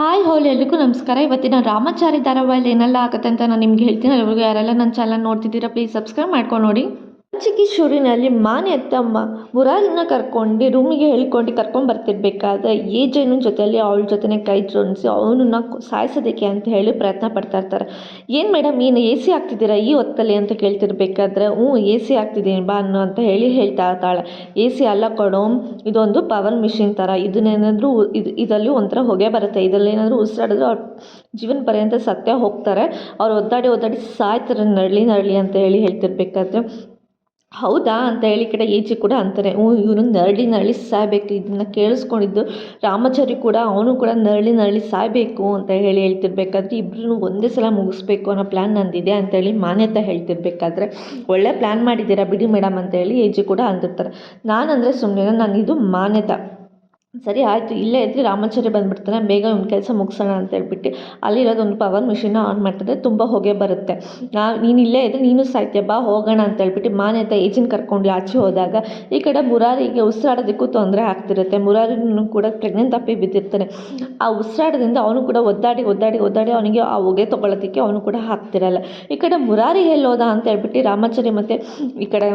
Hi hole, ಎಲ್ರಿಗೂ ನಮಸ್ಕಾರ. ಇವತ್ತಿನ ರಾಮಾಚಾರಿ ಧಾರಾವಾಹಿಯಲ್ಲಿ ಏನೆಲ್ಲ ಆಗುತ್ತೆ ಅಂತ ನಾನು ನಿಮ್ಗೆ ಹೇಳ್ತೀನಿ. ಅಲ್ಲಿವರೆಗೂ ಯಾರೆಲ್ಲ ನನ್ನ ಚಾನಲ್ ನೋಡ್ತಿದ್ದೀರಾ ಪ್ಲೀಸ್ ಸಬ್ಸ್ಕ್ರೈಬ್ ಮಾಡ್ಕೊಂಡು ನೋಡಿ. ಚಿಕ್ಕಿಶೂರಿನಲ್ಲಿ ಮಾನೆ ಅತ್ತಮ್ಮ ಮುರಾರಿನ ಕರ್ಕೊಂಡು ರೂಮಿಗೆ ಹೇಳ್ಕೊಂಡು ಕರ್ಕೊಂಡು ಬರ್ತಿರ್ಬೇಕಾದ್ರೆ ಏಜೇನು ಜೊತೆಯಲ್ಲಿ ಅವಳ ಜೊತೆನೆ ಕೈ ಜೋಡಿಸಿ ಅವನನ್ನ ಸಾಯಿಸೋದಕ್ಕೆ ಅಂತ ಹೇಳಿ ಪ್ರಯತ್ನ ಪಡ್ತಾ ಇರ್ತಾರೆ. ಏನು ಮೇಡಮ್, ಏನು ಎ ಸಿ ಆಗ್ತಿದ್ದೀರಾ ಈ ಹೊತ್ತಲ್ಲಿ ಅಂತ ಕೇಳ್ತಿರ್ಬೇಕಾದ್ರೆ, ಹ್ಞೂ, ಎ ಸಿ ಆಗ್ತಿದ್ದೀನಿ ಬಾ ಅನ್ನೋ ಅಂತ ಹೇಳಿ ಹೇಳ್ತಾ ಇರ್ತಾಳೆ. ಎ ಸಿ ಅಲ್ಲ ಕೊಡೋ, ಇದೊಂದು ಪವರ್ ಮಿಷಿನ್ ಥರ ಇದನ್ನೇನಾದರೂ ಇದು, ಇದರಲ್ಲಿ ಒಂಥರ ಹೊಗೆ ಬರುತ್ತೆ. ಇದರಲ್ಲಿ ಏನಾದರೂ ಉಸಿರಾಡಿದ್ರೆ ಅವ್ರ ಜೀವನ ಪರ್ಯಂತ ಸತ್ಯ ಹೋಗ್ತಾರೆ. ಅವ್ರು ಒದ್ದಾಡಿ ಒದ್ದಾಡಿ ಸಾಯ್ತಾರೆ ನರಳಿ ನರಳಿ ಅಂತ ಹೇಳಿ ಹೇಳ್ತಿರ್ಬೇಕಾದ್ರೆ ಹೌದಾ ಅಂತ ಹೇಳಿ ಕಡೆ ಏಜಿ ಕೂಡ ಅಂತಾರೆ. ಹ್ಞೂ, ಇವನು ನರಳಿ ನರಳಿ ಸಾಯಬೇಕು, ಇದನ್ನು ಕೇಳಿಸ್ಕೊಂಡಿದ್ದು ರಾಮಾಚಾರಿ ಕೂಡ ಅವನು ಕೂಡ ನರಳಿ ನರಳಿ ಸಾಯಬೇಕು ಅಂತ ಹೇಳಿ ಹೇಳ್ತಿರ್ಬೇಕಾದ್ರೆ ಇಬ್ಬರೂ ಒಂದೇ ಸಲ ಮುಗಿಸ್ಬೇಕು ಅನ್ನೋ ಪ್ಲ್ಯಾನ್ ನಂದಿದೆ ಅಂತೇಳಿ ಮಾನ್ಯತೆ ಹೇಳ್ತಿರ್ಬೇಕಾದ್ರೆ ಒಳ್ಳೆ ಪ್ಲ್ಯಾನ್ ಮಾಡಿದ್ದೀರಾ ಬಿಡಿ ಮೇಡಮ್ ಅಂತ ಹೇಳಿ ಏಜಿ ಕೂಡ ಅಂದಿರ್ತಾರೆ. ನಾನಂದರೆ ಸುಮ್ಮನೆ ನಾನು ಇದು ಮಾನ್ಯತೆ. ಸರಿ, ಆಯಿತು. ಇಲ್ಲೇ ಇದ್ದರೆ ರಾಮಾಚಾರ್ಯ ಬಂದುಬಿಡ್ತಾನೆ. ಬೇಗ ಒಂದು ಕೆಲಸ ಮುಗಿಸೋಣ ಅಂತ ಹೇಳ್ಬಿಟ್ಟು. ಅಲ್ಲಿರೋದು ಒಂದು ಪವರ್ ಮಿಷಿನ್ನ ಆನ್ ಮಾಡ್ತಾರೆ ತುಂಬ ಹೊಗೆ ಬರುತ್ತೆ. ನಾ ನೀನು ಇಲ್ಲೇ ಇದ್ದರೆ ನೀನು ಸಾಯ್ತೀಯ? ಬಾ, ಹೋಗೋಣ ಅಂತ ಹೇಳ್ಬಿಟ್ಟು ಮಾನ್ಯತೆ ಏಜಿನ ಕರ್ಕೊಂಡು ಆಚೆ ಹೋದಾಗ ಈ ಕಡೆ ಮುರಾರಿಗೆ ಉಸಿರಾಡೋದಕ್ಕೂ ತೊಂದರೆ ಆಗ್ತಿರುತ್ತೆ. ಮುರಾರಿನೂ ಕೂಡ ಪ್ರೆಗ್ನೆಂಟ್ ತಪ್ಪಿ ಬಿದ್ದಿರ್ತಾನೆ. ಆ ಉಸಿರಾಡೋದ್ರಿಂದ ಅವನು ಕೂಡ ಒದ್ದಾಡಿ ಒದ್ದಾಡಿ ಒದ್ದಾಡಿ ಅವನಿಗೆ ಆ ಹೊಗೆ ತೊಗೊಳೋದಕ್ಕೆ ಅವನು ಕೂಡ ಆಗ್ತಿರಲ್ಲ ಈ ಕಡೆ ಮುರಾರಿ ಎಲ್ಲೋದ ಅಂತ ಹೇಳ್ಬಿಟ್ಟು ರಾಮಾಚಾರ್ಯ ಮತ್ತು ಈ ಕಡೆ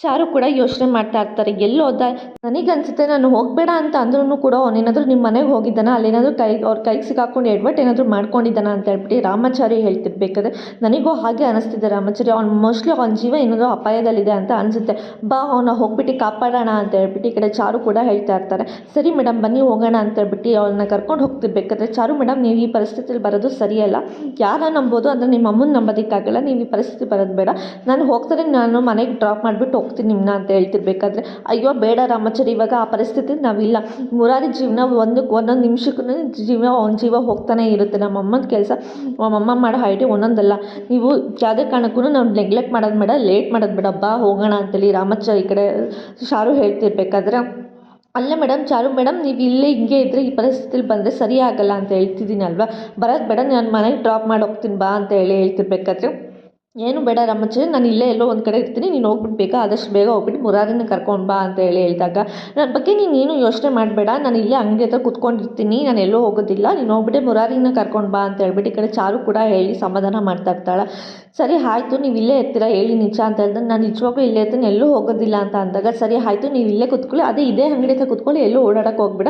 ಚಾರು ಕೂಡ ಯೋಚನೆ ಮಾಡ್ತಾ ಇರ್ತಾರೆ. ಎಲ್ಲಿ ಹೋದ? ನನಗನ್ಸುತ್ತೆ ನಾನು ಹೋಗಬೇಡ ಅಂತ ಅಂದ್ರೂ ಕೂಡ ಅವನೇನಾದರೂ ನಿಮ್ಮ ಮನೆಗೆ ಹೋಗಿದ್ದಾನ? ಅಲ್ಲೇನಾದರೂ ಕೈ, ಅವ್ರ ಕೈಗೆ ಸಿಕ್ಕಾಕೊಂಡು ಎಡ್ವಟ್ ಏನಾದರೂ ಮಾಡ್ಕೊಂಡಿದ್ದಾನ ಅಂತ ಹೇಳ್ಬಿಟ್ಟು ರಾಮಾಚಾರಿ ಹೇಳ್ತಿರ್ಬೇಕಾದ್ರೆ ನನಗೂ ಹಾಗೆ ಅನಿಸ್ತಿದೆ ರಾಮಾಚಾರಿ. ಅವ್ನು ಮೋಸ್ಟ್ಲಿ ಅವ್ನ ಜೀವ ಏನಾದರೂ ಅಪಾಯದಲ್ಲಿದೆ ಅಂತ ಅನಿಸುತ್ತೆ. ಬಾ, ಅವನ ಹೋಗ್ಬಿಟ್ಟು ಕಾಪಾಡೋಣ ಅಂತ ಹೇಳ್ಬಿಟ್ಟು ಈ ಕಡೆ ಚಾರು ಕೂಡ ಹೇಳ್ತಾ ಇರ್ತಾರೆ. ಸರಿ ಮೇಡಮ್ ಬನ್ನಿ ಹೋಗೋಣ ಅಂತ ಹೇಳ್ಬಿಟ್ಟು ಅವ್ರನ್ನ ಕರ್ಕೊಂಡು ಹೋಗ್ತಿರ್ಬೇಕಾದ್ರೆ ಚಾರು ಮೇಡಮ್ ನೀವು ಈ ಪರಿಸ್ಥಿತಿಲಿ ಬರೋದು ಸರಿಯಲ್ಲ. ಯಾರ ನಂಬೋದು ಅಂದರೆ ನಿಮ್ಮ ಅಮ್ಮನ ನಂಬೋದಕ್ಕಾಗಲ್ಲ. ನೀವು ಈ ಪರಿಸ್ಥಿತಿ ಬರೋದು ಬೇಡ. ನಾನು ಹೋಗ್ತಾರೆ ನಾನು ಮನೆಗೆ ಡ್ರಾಪ್ ಮಾಡಿಬಿಟ್ಟು ಹೋಗ್ತೀನಿ ನಿಮ್ಮನ್ನ ಅಂತ ಹೇಳ್ತಿರ್ಬೇಕಾದ್ರೆ, ಅಯ್ಯೋ, ಬೇಡ ರಾಮಾಚಾರಿ, ಇವಾಗ ಆ ಪರಿಸ್ಥಿತಿ ನಾವಿಲ್ಲ. ಮುರಾರಿ ಜೀವನ ಒಂದಕ್ಕೆ ಒಂದೊಂದು ನಿಮಿಷಕ್ಕೂ ಜೀವನ, ಒಂದು ಜೀವ ಹೋಗ್ತಾನೆ ಇರುತ್ತೆ. ನಮ್ಮ ಅಮ್ಮನ ಕೆಲಸ ನಮ್ಮಮ್ಮ ಮಾಡೋ ಐಡಿಯಾ ಒಂದೊಂದಲ್ಲ. ನೀವು ಯಾವುದೇ ಕಾರಣಕ್ಕೂ ನಾವು ನೆಗ್ಲೆಕ್ಟ್ ಮಾಡೋದು ಬೇಡ ಲೇಟ್ ಮಾಡೋದು ಬೇಡ. ಬಾ, ಹೋಗೋಣ ಅಂತೇಳಿ ರಾಮಾಚಾರಿ ಈ ಕಡೆ ಶಾರು ಹೇಳ್ತಿರ್ಬೇಕಾದ್ರೆ, ಅಲ್ಲ ಮೇಡಮ್ ಚಾರು ಮೇಡಮ್ ನೀವು ಇಲ್ಲೇ ಹಿಂಗೆ ಇದ್ದರೆ ಈ ಪರಿಸ್ಥಿತಿಲಿ ಬಂದರೆ ಸರಿ ಆಗಲ್ಲ ಅಂತ ಹೇಳ್ತಿದ್ದೀನಲ್ವಾ ಬರೋದು ಬೇಡ, ನಾನು ಮನೆಗೆ ಡ್ರಾಪ್ ಮಾಡಿ ಹೋಗ್ತೀನಿ, ಬಾ ಅಂತ ಹೇಳಿ ಹೇಳ್ತಿರ್ಬೇಕಾದ್ರೆ ಏನು ಬೇಡ ರಾಮಾಚಾರಿ ನಾನು ಇಲ್ಲೇ ಎಲ್ಲೋ ಒಂದು ಕಡೆ ಇರ್ತೀನಿ, ನೀನು ಹೋಗ್ಬಿಟ್ಟು ಬೇಗ, ಆದಷ್ಟು ಬೇಗ ಹೋಗ್ಬಿಟ್ಟು ಮುರಾರಿನ ಕರ್ಕೊಂಡು ಬಾ ಅಂತ ಹೇಳಿ ಹೇಳಿದಾಗ ನನ್ನ ಬಗ್ಗೆ ನೀನು ಏನು ಯೋಚನೆ ಮಾಡಬೇಡ, ನಾನು ಇಲ್ಲೇ ಅಂಗಡಿ ಹತ್ರ ಕುತ್ಕೊಂಡಿರ್ತೀನಿ, ನಾನು ಎಲ್ಲೋ ಹೋಗೋದಿಲ್ಲ, ನೀನು ಹೋಗ್ಬಿಟ್ಟೆ ಮುರಾರಿನ ಕರ್ಕೊಂಡು ಬಾ ಅಂತ ಹೇಳ್ಬಿಟ್ಟು ಈ ಕಡೆ ಚಾರು ಕೂಡ ಹೇಳಿ ಸಮಾಧಾನ ಮಾಡ್ತಾ ಇರ್ತಾಳೆ. ಸರಿ ಆಯಿತು, ನೀವು ಇಲ್ಲೇ ಇರ್ತೀರಾ, ಹೇಳಿ ನಿಜ ಅಂತ ಹೇಳಿದ್ರೆ, ನಾನು ನಿಜವಾಗ್ಲೂ ಇಲ್ಲೇ ಇರ್ತೀನಿ, ಎಲ್ಲೂ ಹೋಗೋದಿಲ್ಲ ಅಂತ ಅಂದಾಗ, ಸರಿ ಆಯಿತು, ನೀವು ಇಲ್ಲೇ ಕುತ್ಕೊಳ್ಳಿ, ಅದೇ ಇದೇ ಅಂಗಡಿ ಹತ್ರ ಕುತ್ಕೊಳ್ಳಿ, ಎಲ್ಲೂ ಓಡಾಡಕ್ಕೆ ಹೋಗ್ಬೇಡ,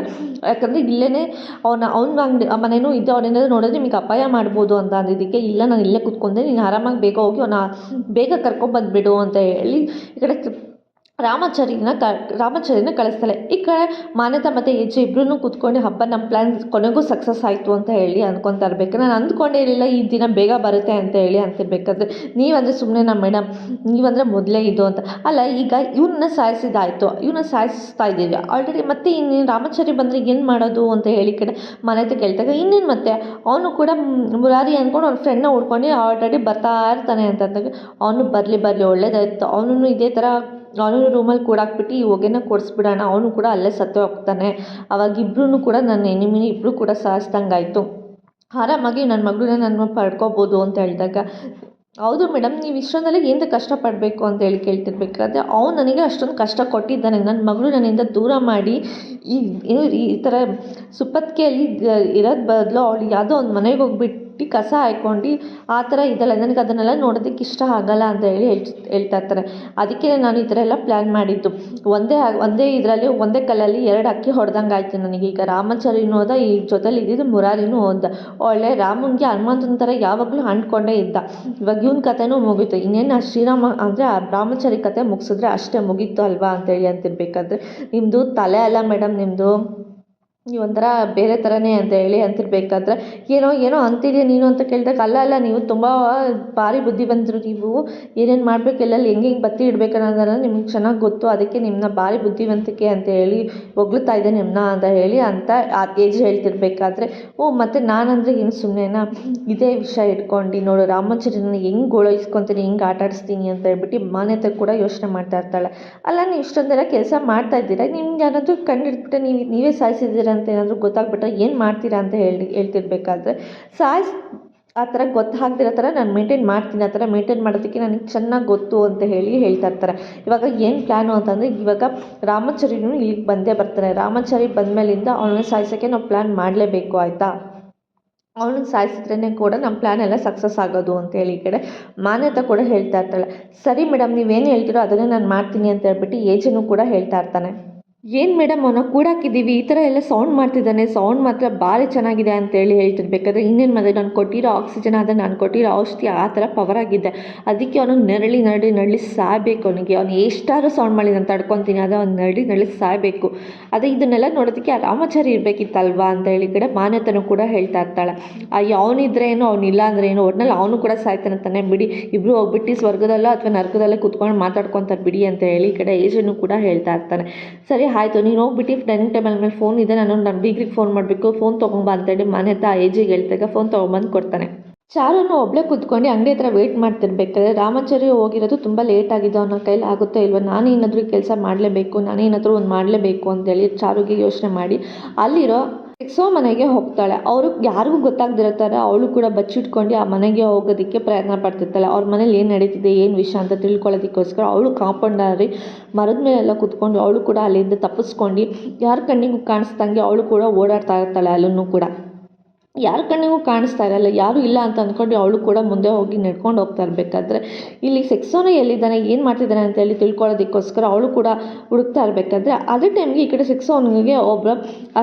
ಯಾಕಂದರೆ ಇಲ್ಲೇ ಅವನ, ಅವ್ನ ಅಂಗಡಿ ಮನೇನೂ ಇದ್ದು ಅವನೇನಾದ್ರು ನೋಡಿದ್ರೆ ನಿಮಗೆ ಅಪಾಯ ಮಾಡ್ಬೋದು ಅಂತ ಅಂದಿದ್ದಕ್ಕೆ, ಇಲ್ಲ, ನಾನು ಇಲ್ಲೇ ಕುತ್ಕೊಂಡೆ, ನೀನು ಆರಾಮಾಗಿ ಬೇಗ ಹೋಗಿ ಅವನ ಬೇಗ ಕರ್ಕೊಂಬಂದುಬಿಡು ಅಂತ ಹೇಳಿ ಈ ಕಡೆ ರಾಮಾಚಾರಿನ ಕ, ರಾಮಾಚಾರಿನ ಕಳಿಸ್ತಾಳೆ ಈ ಕಡೆ ಮಾನ್ಯತಾ ಮತ್ತು ಹೆಜ್ಜೆ ಇಬ್ಬರೂ ಕೂತ್ಕೊಂಡು ಹಬ್ಬ ನಮ್ಮ ಪ್ಲ್ಯಾನ್ ಕೊನೆಗೂ ಸಕ್ಸಸ್ ಆಯಿತು ಅಂತ ಹೇಳಿ ಅಂದ್ಕೊತಾ ಇರಬೇಕು ನಾನು ಅಂದ್ಕೊಂಡೇ ಇರಲಿಲ್ಲ, ಈ ದಿನ ಬೇಗ ಬರುತ್ತೆ ಅಂತ ಹೇಳಿ ಅಂತಿರ್ಬೇಕಾದ್ರೆ ನೀವಂದರೆ ಸುಮ್ಮನೆ ನಮ್ಮ ಮೇಡಮ್ ನೀವಂದರೆ ಮೊದಲೇ ಇದು ಅಂತ. ಅಲ್ಲ, ಈಗ ಇವನ್ನ ಸಾಯಿಸಿದಾಯಿತು. ಇವನ್ನ ಸಾಯಿಸ್ತಾ ಇದ್ದೀವಿ. ಆಲ್ರೆಡಿ ಮತ್ತೆ ಇನ್ನೇನು, ರಾಮಾಚಾರಿ ಬಂದರೆ ಏನು ಮಾಡೋದು ಅಂತ ಹೇಳಿ ಕಡೆ ಮಾನ್ಯತ ಕೇಳಿದಾಗ ಇನ್ನೇನು ಮತ್ತೆ, ಅವನು ಕೂಡ ಮುರಾರಿ ಅಂದ್ಕೊಂಡು ಅವ್ನ ಫ್ರೆಂಡ್ನ ಹುಡ್ಕೊಂಡು ಆಲ್ರೆಡಿ ಬರ್ತಾ ಇರ್ತಾನೆ ಅಂತ ಅಂದಾಗ, ಅವನು ಬರಲಿ ಬರಲಿ, ಒಳ್ಳೇದಾಯಿತು. ಅವನು ಇದೇ ಥರ ಅವನು ರೂಮಲ್ಲಿ ಕೂಡಾಕ್ಬಿಟ್ಟು ಈ ಹೊಗೆನ ಕೊಡಿಸ್ಬಿಡೋಣ. ಅವನು ಕೂಡ ಅಲ್ಲೇ ಸತ್ತು ಹೋಗ್ತಾನೆ. ಅವಾಗ ಇಬ್ಬರೂ ಕೂಡ ನನ್ನ ಎನಿಮಿನಿ ಇಬ್ಬರು ಕೂಡ ಸಾಯಿಸ್ದಂಗಾಯ್ತು. ಆರಾಮಾಗಿ ನನ್ನ ಮಗಳನ್ನ ನಾನು ಪಡ್ಕೋಬೋದು ಅಂತ ಹೇಳಿದಾಗ, ಹೌದು ಮೇಡಮ್, ನೀವು ಇಷ್ಟೊಂದೆಲ್ಲ ಏನು ಕಷ್ಟಪಡಬೇಕು ಅಂತ ಹೇಳಿ ಕೇಳ್ತಿರ್ಬೇಕಾದ್ರೆ ಅವ್ನು ನನಗೆ ಅಷ್ಟೊಂದು ಕಷ್ಟ ಕೊಟ್ಟಿದ್ದಾನೆ. ನನ್ನ ಮಗಳು ನನ್ನಿಂದ ದೂರ ಮಾಡಿ ಈ ಏನು ಈ ಥರ ಸುಪ್ಪತ್ತಿಗೆಯಲ್ಲಿ ಇರೋದು ಬದಲು ಅವಳು ಯಾವುದೋ ಒಂದು ಮನೆಗೆ ಹೋಗ್ಬಿಟ್ಟು ಕಸ ಹಾಕ್ಕೊಂಡು ಆ ಥರ ಇದೆಲ್ಲ, ನನಗೆ ಅದನ್ನೆಲ್ಲ ನೋಡೋದಕ್ಕೆ ಇಷ್ಟ ಆಗಲ್ಲ ಅಂತ ಹೇಳಿ ಹೇಳ್, ಹೇಳ್ತಾ ಇರ್ತಾರೆ. ಅದಕ್ಕೆ ನಾನು ಈ ಥರ ಎಲ್ಲ ಪ್ಲ್ಯಾನ್ ಮಾಡಿದ್ದು. ಒಂದೇ ಒಂದೇ ಇದರಲ್ಲಿ, ಒಂದೇ ಕಲ್ಲಲ್ಲಿ ಎರಡು ಅಕ್ಕಿ ಹೊಡೆದಂಗೆ ಆಯಿತು ನನಗೆ. ಈಗ ರಾಮಾಚಾರಿನೂ ಹೋದ ಈ ಜೊತೆಲಿ ಇದ್ದಿದ್ದು ಮುರಾರಿನೂ ಹೋದ ಒಳ್ಳೆ ರಾಮನಿಗೆ ಹನುಮಂತನ ಥರ ಯಾವಾಗಲೂ ಅಂಡ್ಕೊಂಡೇ ಇದ್ದ. ಇವಾಗ ಇವನ ಕಥೆನೂ ಮುಗೀತು. ಇನ್ನೇನು ಶ್ರೀರಾಮ, ಅಂದರೆ ಆ ಬ್ರಾಹ್ಮಚಾರಿ ಕತೆ ಮುಗಿಸಿದ್ರೆ ಅಷ್ಟೇ ಮುಗೀತು ಅಲ್ವಾ ಅಂತೇಳಿ ಅಂತಿರ್ಬೇಕಾದ್ರೆ. ನಿಮ್ಮದು ತಲೆ ಅಲ್ಲ ಮೇಡಮ್ ನಿಮ್ಮದು ಒಂಥರ ಬೇರೆ ಥರನೇ ಅಂತ ಹೇಳಿ ಅಂತಿರಬೇಕಾದ್ರೆ, ಏನೋ ಏನೋ ಅಂತಿದ್ಯಾ ನೀನು ಅಂತ ಕೇಳಿದಾಗ, ಅಲ್ಲ ಅಲ್ಲ, ನೀವು ತುಂಬ ಭಾರಿ ಬುದ್ಧಿವಂತರು ನೀವು. ಏನೇನು ಮಾಡಬೇಕು, ಎಲ್ಲೆಲ್ಲಿ ಹೆಂಗೆ ಹೆಂಗೆ ಬತ್ತಿ ಇಡಬೇಕು ಅನ್ನೋದೆಲ್ಲ ನಿಮ್ಗೆ ಚೆನ್ನಾಗಿ ಗೊತ್ತು. ಅದಕ್ಕೆ ನಿಮ್ಮನ್ನ ಭಾರಿ ಬುದ್ಧಿವಂತಿಕೆ ಅಂತ ಹೇಳಿ ಹೊಗಳ್ತಾ ಇದ್ದೆ ನಿಮ್ಮನ್ನ ಅಂತ ಹೇಳಿ ಅಂತ ಆ ಏಜ್ ಹೇಳ್ತಿರ್ಬೇಕಾದ್ರೆ, ಓ, ಮತ್ತು ನಾನಂದರೆ ಏನು ಸುಮ್ಮನೆನಾ ಇದೇ ವಿಷಯ ಇಟ್ಕೊಂಡು ನೋಡು, ರಾಮಚಂದ್ರನ ಹೆಂಗೆ ಗೋಳೈಸ್ಕೊತೀನಿ, ಹೆಂಗೆ ಆಟ ಆಡಿಸ್ತೀನಿ ಅಂತ ಹೇಳ್ಬಿಟ್ಟು ಮಾನ್ಯತೆ ಕೂಡ ಯೋಚನೆ ಮಾಡ್ತಾ ಇರ್ತಾಳೆ. ಅಲ್ಲ, ನೀವು ಇಷ್ಟೊಂದೆಲ್ಲ ಕೆಲಸ ಮಾಡ್ತಾ ಇದ್ದೀರಾ? ನಿಮ್ಗೆ ಯಾರಾದರೂ ಕಂಡಿಡ್ಬಿಟ್ಟು ನೀವು, ನೀವೇ ಸಾಯಿಸಿದ್ದೀರ ಅಂತ ಏನಾದರೂ ಗೊತ್ತಾಗ್ಬಿಟ್ರೆ ಏನು ಮಾಡ್ತೀರಾ ಅಂತ ಹೇಳಿ ಹೇಳ್ತಿರ್ಬೇಕಾದ್ರೆ ಸಾಯ್ಸ್ ಆ ಥರ ಗೊತ್ತಾಗ್ದಿರೋ ಥರ ನಾನು ಮೇಂಟೈನ್ ಮಾಡ್ತೀನಿ, ಆ ಥರ ಮೇಂಟೈನ್ ಮಾಡೋದಕ್ಕೆ ನನಗೆ ಚೆನ್ನಾಗಿ ಗೊತ್ತು ಅಂತ ಹೇಳಿ ಹೇಳ್ತಾ ಇರ್ತಾರೆ. ಇವಾಗ ಏನು ಪ್ಲ್ಯಾನು ಅಂತಂದರೆ, ಇವಾಗ ರಾಮಚರಿನೂ ಇಲ್ಲಿಗೆ ಬಂದೇ ಬರ್ತಾನೆ ರಾಮಾಚಾರಿ ಬಂದಮೇಲಿಂದ ಅವನನ್ನ ಸಾಯಿಸೋಕ್ಕೆ ನಾವು ಪ್ಲ್ಯಾನ್ ಮಾಡಲೇಬೇಕು, ಆಯಿತಾ? ಅವಳನ್ನ ಸಾಯಿಸಿದ್ರೇ ಕೂಡ ನಮ್ಮ ಪ್ಲ್ಯಾನ್ ಎಲ್ಲ ಸಕ್ಸಸ್ ಆಗೋದು ಅಂತೇಳಿ ಈ ಕಡೆ ಮಾನ್ಯತೆ ಕೂಡ ಹೇಳ್ತಾ ಇರ್ತಾಳೆ. ಸರಿ ಮೇಡಮ್ ನೀವೇನು ಹೇಳ್ತೀರೋ ಅದನ್ನೇ ನಾನು ಮಾಡ್ತೀನಿ ಅಂತ ಹೇಳ್ಬಿಟ್ಟು ಏಜನು ಕೂಡ ಹೇಳ್ತಾ ಇರ್ತಾನೆ. ಏನು ಮೇಡಮ್ ಅವನ ಕೂಡಾಕಿದ್ದೀವಿ ಈ ಥರ ಎಲ್ಲ ಸೌಂಡ್ ಮಾಡ್ತಿದ್ದಾನೆ. ಸೌಂಡ್ ಮಾತ್ರ ಭಾರಿ ಚೆನ್ನಾಗಿದೆ ಅಂತೇಳಿ ಹೇಳ್ತಿರ್ಬೇಕಾದ್ರೆ ಇನ್ನೇನು ಮದುವೆ ನಾನು ಕೊಟ್ಟಿರೋ ಆಕ್ಸಿಜನ್ ಆದರೆ ನಾನು ಕೊಟ್ಟಿರೋ ಔಷಧಿ ಆ ಥರ ಪವರ್ ಆಗಿದೆ. ಅದಕ್ಕೆ ಅವನು ನರಳಿ ನರಳಿ ನರಳಿ ಸಾಯಬೇಕು ಅವನಿಗೆ. ಅವ್ನು ಎಷ್ಟಾದ್ರೂ ಸೌಂಡ್ ಮಾಡಿ ನಾನು ತಡ್ಕೊತೀನಿ ಅದು ಅವ್ನು ನರಳಿ ನರಳಿ ಸಾಯಬೇಕು. ಅದೇ ಇದನ್ನೆಲ್ಲ ನೋಡೋದಕ್ಕೆ ಆ ರಾಮಾಚಾರಿ ಇರಬೇಕಿತ್ತಲ್ವಾ ಅಂತ ಹೇಳಿ ಕಡೆ ಮಾನ್ಯತನು ಕೂಡ ಹೇಳ್ತಾ ಇರ್ತಾಳೆ. ಅಯ್ಯೋ ಅವನಿದ್ರೆ ಏನು ಅವನಿಲ್ಲ ಅಂದ್ರೆ ಏನು, ಒಟ್ನಲ್ಲಿ ಅವನು ಕೂಡ ಸಾಯ್ತಾನೆ ತಾನೆ. ಬಿಡಿ ಇಬ್ಬರು ಹೋಗ್ಬಿಟ್ಟು ಸ್ವರ್ಗದಲ್ಲೋ ಅಥವಾ ನರ್ಗದಲ್ಲೇ ಕುತ್ಕೊಂಡು ಮಾತಾಡ್ಕೊತಾರೆ ಬಿಡಿ ಅಂತ ಹೇಳಿ ಈ ಕಡೆ ಏಜನ್ನು ಕೂಡ ಹೇಳ್ತಾ ಇರ್ತಾನೆ. ಸರಿ ಆಯಿತು, ನೀನು ಹೋಗ್ಬಿಟ್ಟು ಡೈನಿಂಗ್ ಟೇಬಲ್ ಮೇಲೆ ಫೋನ್ ಇದೆ, ನಾನು ನನ್ನ ಬೀಗ್ರಿಗೆ ಫೋನ್ ಮಾಡಬೇಕು ಫೋನ್ ತೊಗೊಂಬ ಅಂತೇಳಿ ಮನೆ ಆ ಏಜಿಗೆ ಹೇಳ್ತಾಗ ಫೋನ್ ತೊಗೊಂಬಂದು ಕೊಡ್ತಾನೆ. ಚಾರುನು ಒಬ್ಬಳೇ ಕೂತ್ಕೊಂಡು ಅಂಗಡಿ ಹತ್ರ ವೆಯ್ಟ್ ಮಾಡ್ತಿರ್ಬೇಕಾದ್ರೆ ರಾಮಾಚಾರಿ ಹೋಗಿರೋದು ತುಂಬ ಲೇಟ್ ಆಗಿದೆ ಅನ್ನೋ ಕೈಲಿ ಆಗುತ್ತೋ ಇಲ್ವೋ, ನಾನು ಏನಾದರೂ ಕೆಲಸ ಮಾಡಲೇಬೇಕು ನಾನೇನಾದರೂ ಒಂದು ಮಾಡಲೇಬೇಕು ಅಂತೇಳಿ ಚಾರುಗೆ ಯೋಚನೆ ಮಾಡಿ, ಅಲ್ಲಿರೋ ಎಕ್ಸೋ ಮನೆಗೆ ಹೋಗ್ತಾಳೆ. ಅವರು ಯಾರಿಗೂ ಗೊತ್ತಾಗದಿರೋ ಅವಳು ಕೂಡ ಬಚ್ಚಿಟ್ಕೊಂಡು ಆ ಮನೆಗೆ ಹೋಗೋದಕ್ಕೆ ಪ್ರಯತ್ನ ಪಡ್ತಿರ್ತಾಳೆ. ಅವ್ರ ಮನೇಲಿ ಏನು ನಡೀತಿದೆ, ಏನು ವಿಷಯ ಅಂತ ತಿಳ್ಕೊಳ್ಳೋದಕ್ಕೋಸ್ಕರ ಅವಳು ಕಾಂಪೌಂಡಲ್ಲಿ ಮರದ ಮೇಲೆಲ್ಲ ಕೂತ್ಕೊಂಡು ಅವಳು ಕೂಡ ಅಲ್ಲಿಂದ ತಪ್ಪಿಸ್ಕೊಂಡು, ಯಾರ ಕಣ್ಣಿಗೂ ಕಾಣಿಸ್ದಂಗೆ ಅವಳು ಕೂಡ ಓಡಾಡ್ತಾ ಇರ್ತಾಳೆ ಅಲ್ಲೂ ಕೂಡ. ಯಾರ ಕಣ್ಣಿಗೂ ಕಾಣಿಸ್ತಾ ಇರಲ್ಲ, ಯಾರು ಇಲ್ಲ ಅಂತ ಅಂದ್ಕೊಂಡು ಅವಳು ಕೂಡ ಮುಂದೆ ಹೋಗಿ ನಡ್ಕೊಂಡು ಹೋಗ್ತಾ ಇರಬೇಕಾದ್ರೆ ಇಲ್ಲಿ ಸೆಕ್ಸೋನ ಎಲ್ಲಿದ್ದಾನೆ, ಏನು ಮಾಡ್ತಿದ್ದಾನೆ ಅಂತೇಳಿ ತಿಳ್ಕೊಳ್ಳೋದಕ್ಕೋಸ್ಕರ ಅವಳು ಕೂಡ ಹುಡುಕ್ತಾ ಇರಬೇಕಾದ್ರೆ ಅದೇ ಟೈಮ್ಗೆ ಈ ಕಡೆ ಸೆಕ್ಸೋನಿಗೆ ಒಬ್ಬ